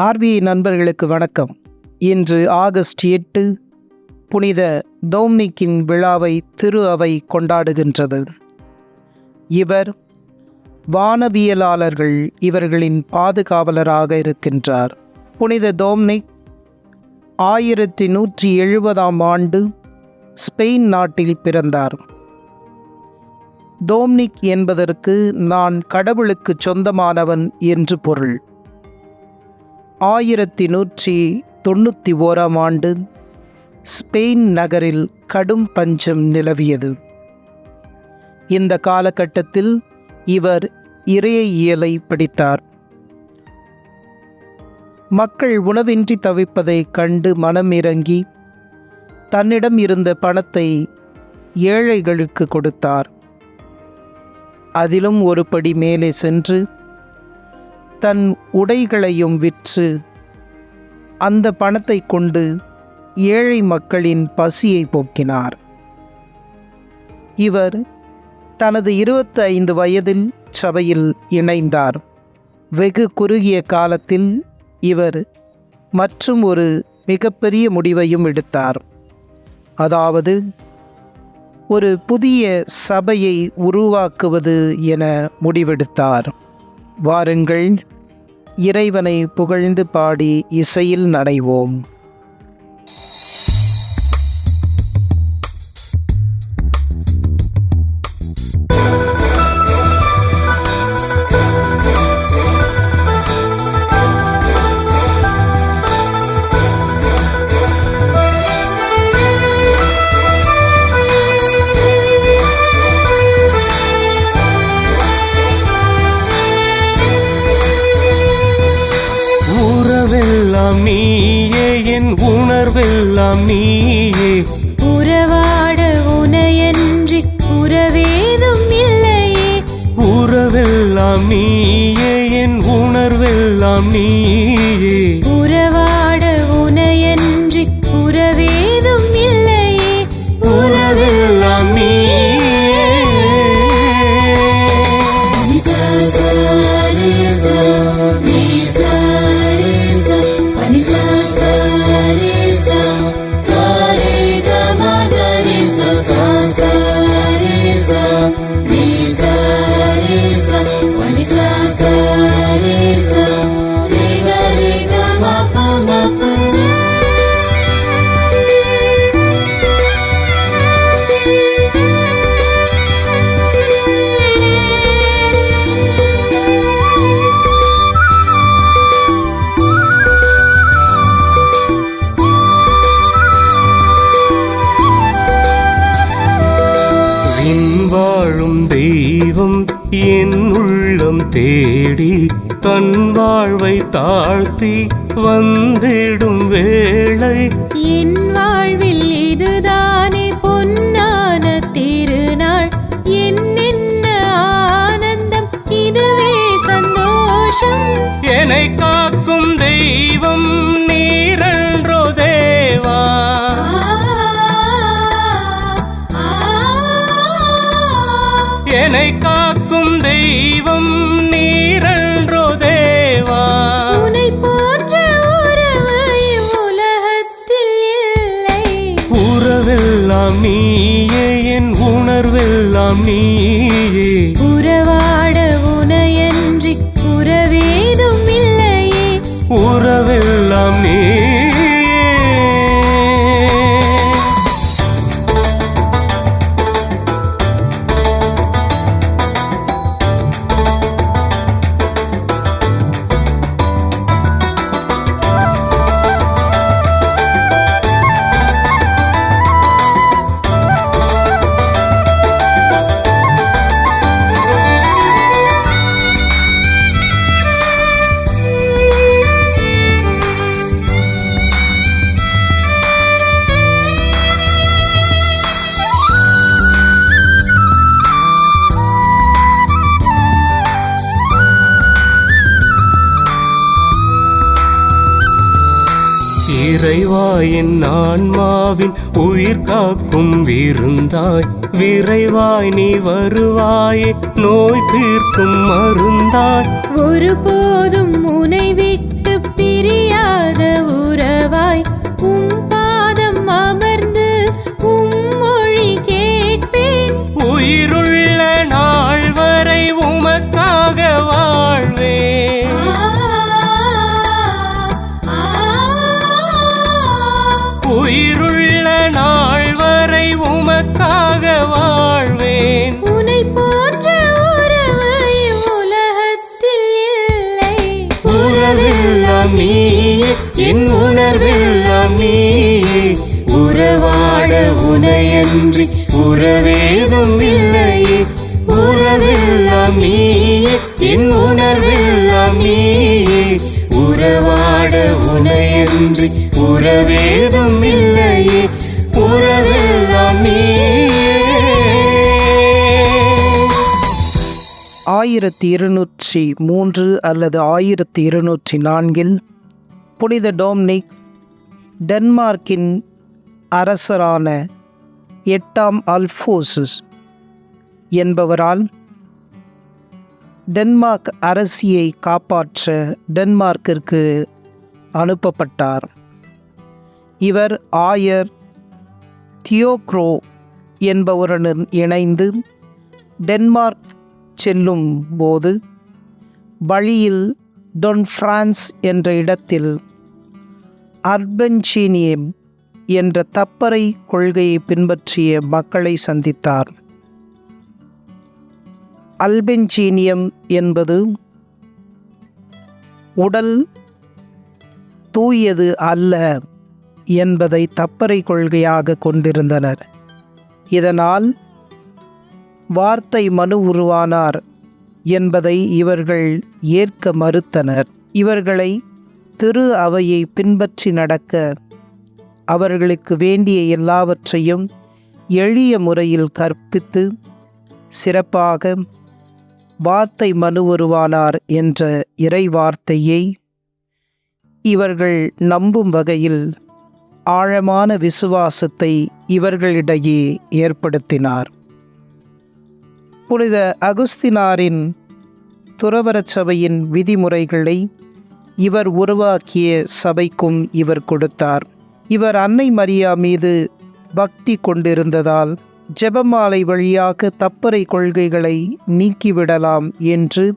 RBI நண்பர்களுக்கு வணக்கம். இன்று ஆகஸ்ட் எட்டு புனித தோம்னிக்கின் விழாவை திரு அவை கொண்டாடுகின்றது. இவர் வானவியலாளர்கள் இவர்களின் பாதுகாவலராக இருக்கின்றார். புனித தோம்னிக் ஆயிரத்தி நூற்றி எழுபதாம் ஆண்டு ஸ்பெயின் நாட்டில் பிறந்தார். தோம்னிக் என்பதற்கு நான் கடவுளுக்கு சொந்தமானவன் என்று பொருள். ஆயிரத்தி நூற்றி தொண்ணூற்றி ஓராம் ஆண்டு ஸ்பெயின் நகரில் கடும் பஞ்சம் நிலவியது. இந்த காலகட்டத்தில் இவர் இறையியலை படித்தார். மக்கள் உணவின்றி தவிப்பதை கண்டு மனம் இறங்கி தன்னிடம் இருந்த பணத்தை ஏழைகளுக்கு கொடுத்தார். அதிலும் ஒரு படி மேலே சென்று தன் உடைகளையும் விற்று அந்த பணத்தை கொண்டு ஏழை மக்களின் பசியை போக்கினார். இவர் தனது இருபத்தி ஐந்து வயதில் சபையில் இணைந்தார். வெகு குறுகிய காலத்தில் இவர் மற்றும் ஒரு மிகப்பெரிய முடிவையும் எடுத்தார். அதாவது ஒரு புதிய சபையை உருவாக்குவது என முடிவெடுத்தார். வாருங்கள் இறைவனை புகழ்ந்து பாடி இசையில் நடைவோம். உணர்வெல்லாம் நீயே. உறவாட உனையன்றி உறவேதும் இல்லையே. உறவெல்லாம் நீயே என் உணர்வெல்லாம் நீயே. தாழ்த்தி வந்திடும் நீயே என் உணர்வெல்லாம் நீ இறைவாயின் ஆன்மாவின் உயிர் காக்கும் விருந்தாய். விரைவாய் நீ வருவாயே நோய் தீர்க்கும் மருந்தாய். ஒருபோதும் முனை விட்டு பிரியாத உறவாய். உயிருள்ள நாள் வரை உமக்காக வாழ்வேன். உனை போன்ற உறவு இவ்வுலகத்தில் இல்லை. உறவெல்லாம் நீயே என் உணர்வெல்லாம் நீயே. உறவாட உனையன்றி உறவேதும் இல்லையே. உறவெல்லாம் நீயே என் உணர்வெல்லாம் நீயே. பாட உனையன்றி உறவேதும் இல்லையே உறவெல்லாம் ஆயிரத்தி இருநூற்றி மூன்று அல்லது ஆயிரத்தி இருநூற்றி நான்கில் புனித டோம்னிக் டென்மார்க்கின் அரசரான எட்டாம் அல்ஃபோசஸ் என்பவரால் டென்மார்க் அரசியை காப்பாற்ற டென்மார்க்கிற்கு அனுப்பப்பட்டார். இவர் ஆயர் தியோக்ரோ என்பவருடன் இணைந்து டென்மார்க் செல்லும் போது வழியில் டொன் பிரான்ஸ் என்ற இடத்தில் அர்பன்சீனியம் என்ற தப்பறை கொள்கையை பின்பற்றிய மக்களை சந்தித்தார். அல்பென்சீனியம் என்பது உடல் தூயது அல்ல என்பதை தப்பறை கொள்கையாக கொண்டிருந்தனர். இதனால் வார்த்தை மனு உருவானார் என்பதை இவர்கள் ஏற்க மறுத்தனர். இவர்களை திரு அவையை பின்பற்றி நடக்க அவர்களுக்கு வேண்டிய எல்லாவற்றையும் எளிய முறையில் கற்பித்து சிறப்பாக வார்த்தை மனு உருவானார் என்ற இறை வார்த்தையை இவர்கள் நம்பும் வகையில் ஆழமான விசுவாசத்தை இவர்களிடையே ஏற்படுத்தினார். புனித அகுஸ்தினாரின் துறவரச் சபையின் விதிமுறைகளை இவர் உருவாக்கிய சபைக்கும் இவர் கொடுத்தார். இவர் அன்னை மரியா மீது பக்தி கொண்டிருந்ததால் ஜெபமாலை வழியாக தப்பறை கொள்கைகளை நீக்கிவிடலாம் என்று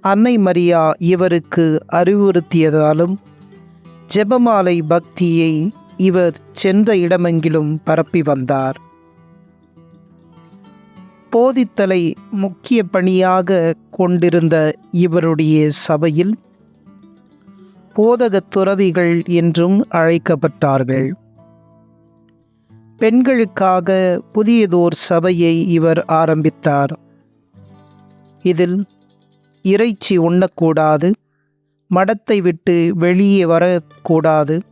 அன்னை மரியா இவருக்கு அறிவுறுத்தியதாலும் ஜெபமாலை பக்தியை இவர் சென்ற இடமெங்கிலும் பரப்பி வந்தார். போதித்தலை முக்கிய பணியாக கொண்டிருந்த இவருடைய சபையில் போதகத் துறவிகள் என்றும் அழைக்கப்பட்டார்கள். பெண்களுக்காக புதியதோர் சபையை இவர் ஆரம்பித்தார். இதில் இறைச்சி உண்ணக்கூடாது மடத்தை விட்டு வெளியே வரக்கூடாது.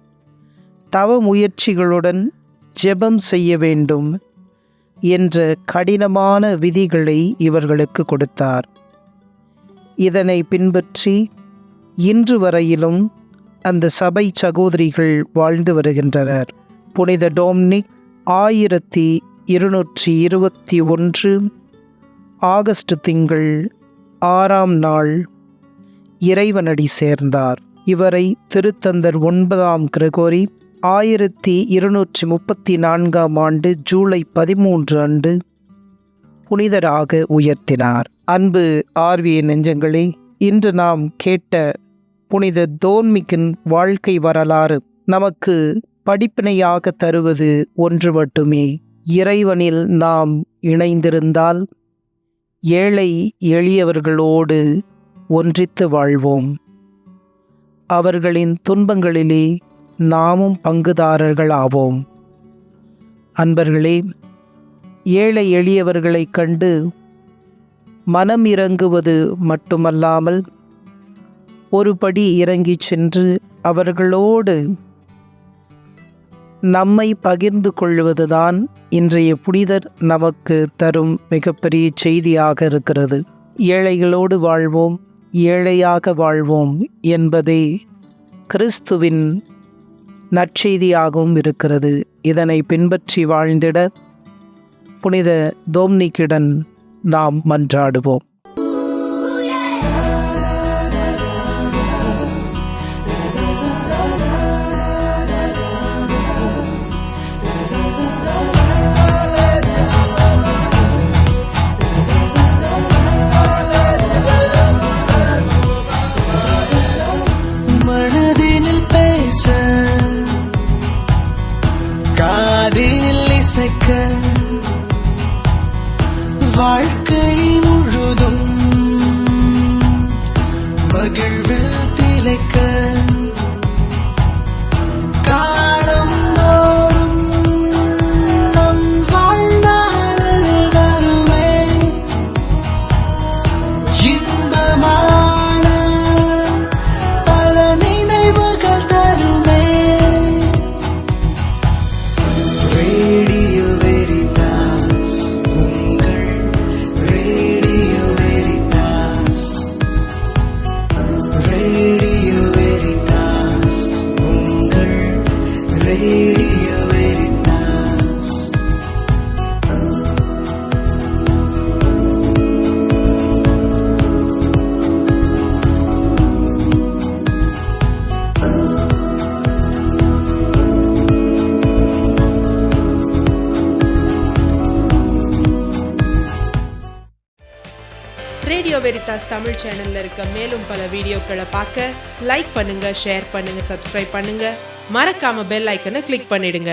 தவ முயற்சிகளுடன் ஜெபம் செய்ய வேண்டும் என்ற கடினமான விதிகளை இவர்களுக்கு கொடுத்தார். இதனை பின்பற்றி இன்று வரையிலும் அந்த சபை சகோதரிகள் வாழ்ந்து வருகின்றனர். புனித டோம்னிக் ஆயிரத்தி இருநூற்றி இருபத்தி ஒன்று ஆகஸ்ட் திங்கள் ஆறாம் நாள் இறைவனடி சேர்ந்தார். இவரை திருத்தந்தர் ஒன்பதாம் கிரகோரி ஆயிரத்தி இருநூற்றி முப்பத்தி நான்காம் ஆண்டு ஜூலை பதிமூன்று அன்று புனிதராக உயர்த்தினார். அன்பு ஆர்விய நெஞ்சங்களே இன்று நாம் கேட்ட புனித தோன்மிக்கின் வாழ்க்கை வரலாறு நமக்கு படிப்பினையாக தருவது ஒன்று மட்டுமே. இறைவனில் நாம் இணைந்திருந்தால் ஏழை எளியவர்களோடு ஒன்றித்து வாழ்வோம். அவர்களின் துன்பங்களிலே நாமும் பங்குதாரர்கள் ஆவோம் அன்பர்களே ஏழை எளியவர்களைக் கண்டு மனம் இறங்குவது மட்டுமல்லாமல் ஒரு படி இறங்கிச் சென்று அவர்களோடு நம்மை பகிர்ந்து கொள்வதுதான் இன்றைய புனிதர் நமக்கு தரும் மிகப்பெரிய செய்தியாக இருக்கிறது. ஏழைகளோடு வாழ்வோம். ஏழையாக வாழ்வோம் என்பதே கிறிஸ்துவின் நற்செய்தியாகவும் இருக்கிறது. இதனை பின்பற்றி வாழ்ந்திட புனித தோம்னிக்கிடன் நாம் மன்றாடுவோம். வெரிதாஸ் தமிழ் சேனல்ல இருக்க மேலும் பல வீடியோக்களை பார்க்க லைக் பண்ணுங்க ஷேர் பண்ணுங்க சப்ஸ்கிரைப் பண்ணுங்க. மறக்காம பெல் ஐக்கனை கிளிக் பண்ணிடுங்க.